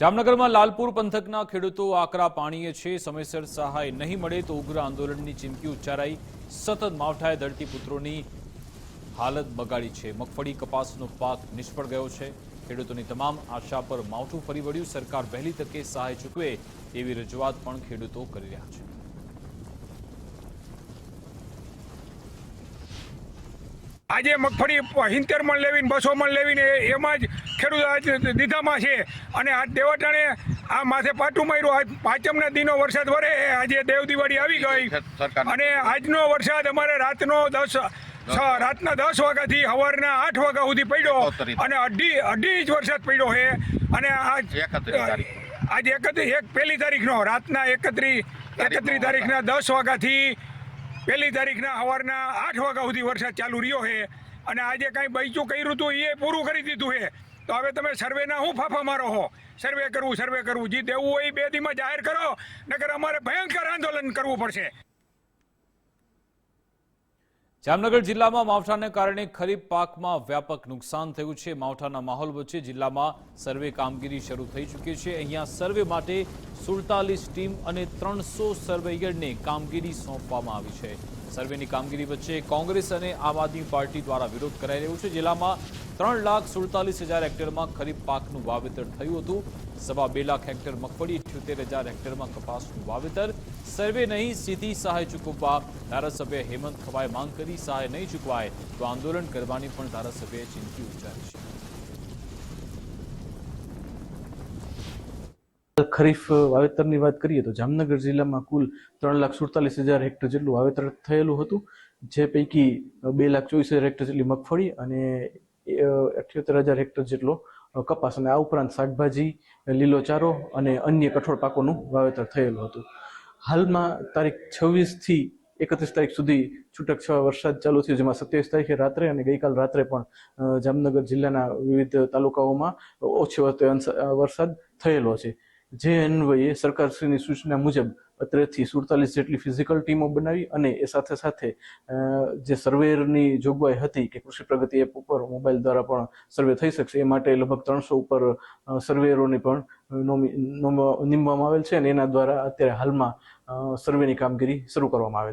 જામનગરમાં લાલપુર પંથકના ખેડૂતો આકરા પાણીએ છે. સમયસર સહાય નહીં મળે તો ઉગ્ર આંદોલનની ચીમકી ઉચ્ચારાઈ. સતત માવઠાએ ધરતીપુત્રોની હાલત બગાડી છે. મગફળી કપાસનો પાક નિષ્ફળ ગયો છે. ખેડૂતોની તમામ આશા પર માવઠું ફરી વળ્યું. સરકાર વહેલી તકે સહાય ચૂકવે તેવી રજૂઆત પણ ખેડૂતો કરી રહ્યા છે. આજે મગફળી હિંતેર મણ લેવીને બસો મણ લેવીને એમાં જ ખેડૂત આજ દીધામાં છે. અને આજ દેવટાણે આ માથે પાટું માર્યું. આજ પાંચમના દિનો વરસાદ વરે આજે દેવ દિવાળી આવી ગઈ. અને આજનો વરસાદ અમારે રાતનો દસ રાતના દસ વાગ્યાથી સવારના આઠ વાગ્યા સુધી પડ્યો. અને અઢી અઢી ઇંચ વરસાદ પડ્યો છે અને આજ આજે એકત્રીસ એક પહેલી તારીખનો રાતના એકત્રીસ એકત્રીસ તારીખના દસ વાગ્યાથી પહેલી તારીખના સવારના આઠ વાગ્યા સુધી વરસાદ ચાલુ રહ્યો છે અને આજે કાંઈ બૈચું કર્યું હતું એ પૂરું કરી દીધું છે. તો હવે તમે સર્વેના હું ફાફા મારો હો? સર્વે કરવું સર્વે કરવું જે દેવું હોય એ બે દીમાં જાહેર કરો, નકર અમારે ભયંકર આંદોલન કરવું પડશે. જામનગર જિલ્લામાં માવઠાને કારણે ખરીફ પાકમાં વ્યાપક નુકસાન થયું છે. માવઠાના માહોલ વચ્ચે જિલ્લામાં સર્વે કામગીરી શરૂ થઈ ચૂકી છે. અહીંયા સર્વે માટે સુડતાલીસ ટીમ અને ત્રણસો સર્વેયરને કામગીરી સોંપવામાં આવી છે. સર્વેની કામગીરી વચ્ચે કોંગ્રેસ અને આમ આદમી પાર્ટી દ્વારા વિરોધ કરાઈ રહ્યો છે. જિલ્લામાં ત્રણ લાખ સુડતાલીસ હજાર હેક્ટરમાં ખરીફ પાકનું વાવેતર થયું હતું. સવા બે લાખ હેક્ટર મગફળી ઇઠ્યોતેર હજાર હેક્ટરમાં કપાસનું વાવેતર. સર્વે નહીં, સીધી સહાય ચૂકવવા ધારાસભ્ય હેમંત ખવાએ માંગ કરી, સહાય નહીં ચૂકવાય તો આંદોલન કરવાની પણ ધારાસભ્યએ ચીમકી ઉચ્ચારી છે. ખરીફ વાવેતરની વાત કરીએ તો જામનગર જિલ્લામાં કુલ ત્રણ લાખ સુડતાલીસ હજાર હેક્ટર જેટલું વાવેતર થયેલું હતું. જે પૈકી બે લાખ ચોવીસ હજાર હેક્ટર જેટલી મગફળી અને અઠ્યોતેર હજાર હેક્ટર જેટલો કપાસ અને આ ઉપરાંત શાકભાજી લીલો ચારો અને અન્ય કઠોળ પાકોનું વાવેતર થયેલું હતું. હાલમાં તારીખ છવ્વીસથી એકત્રીસ તારીખ સુધી છૂટક છવા વરસાદ ચાલુ થયો, જેમાં સત્યાવીસ તારીખે રાત્રે અને ગઈકાલ રાત્રે પણ જામનગર જિલ્લાના વિવિધ તાલુકાઓમાં ઓછો વરસાદ થયેલો છે. જે અન્વયે સરકારશ્રીની સૂચના મુજબ અત્રેથી સુડતાલીસ જેટલી ફિઝિકલ ટીમો બનાવી અને એ સાથે સાથે જે સર્વેરની જોગવાઈ હતી કે કૃષિ પ્રગતિ એપ ઉપર, મોબાઈલ દ્વારા પણ સર્વે થઈ શકશે, એ માટે લગભગ ત્રણસો ઉપર સર્વેરોની પણ નોમી- નોમ- નીમવામાં આવેલ છે અને એના દ્વારા અત્યારે હાલમાં સર્વેની કામગીરી શરૂ કરવામાં આવેલ છે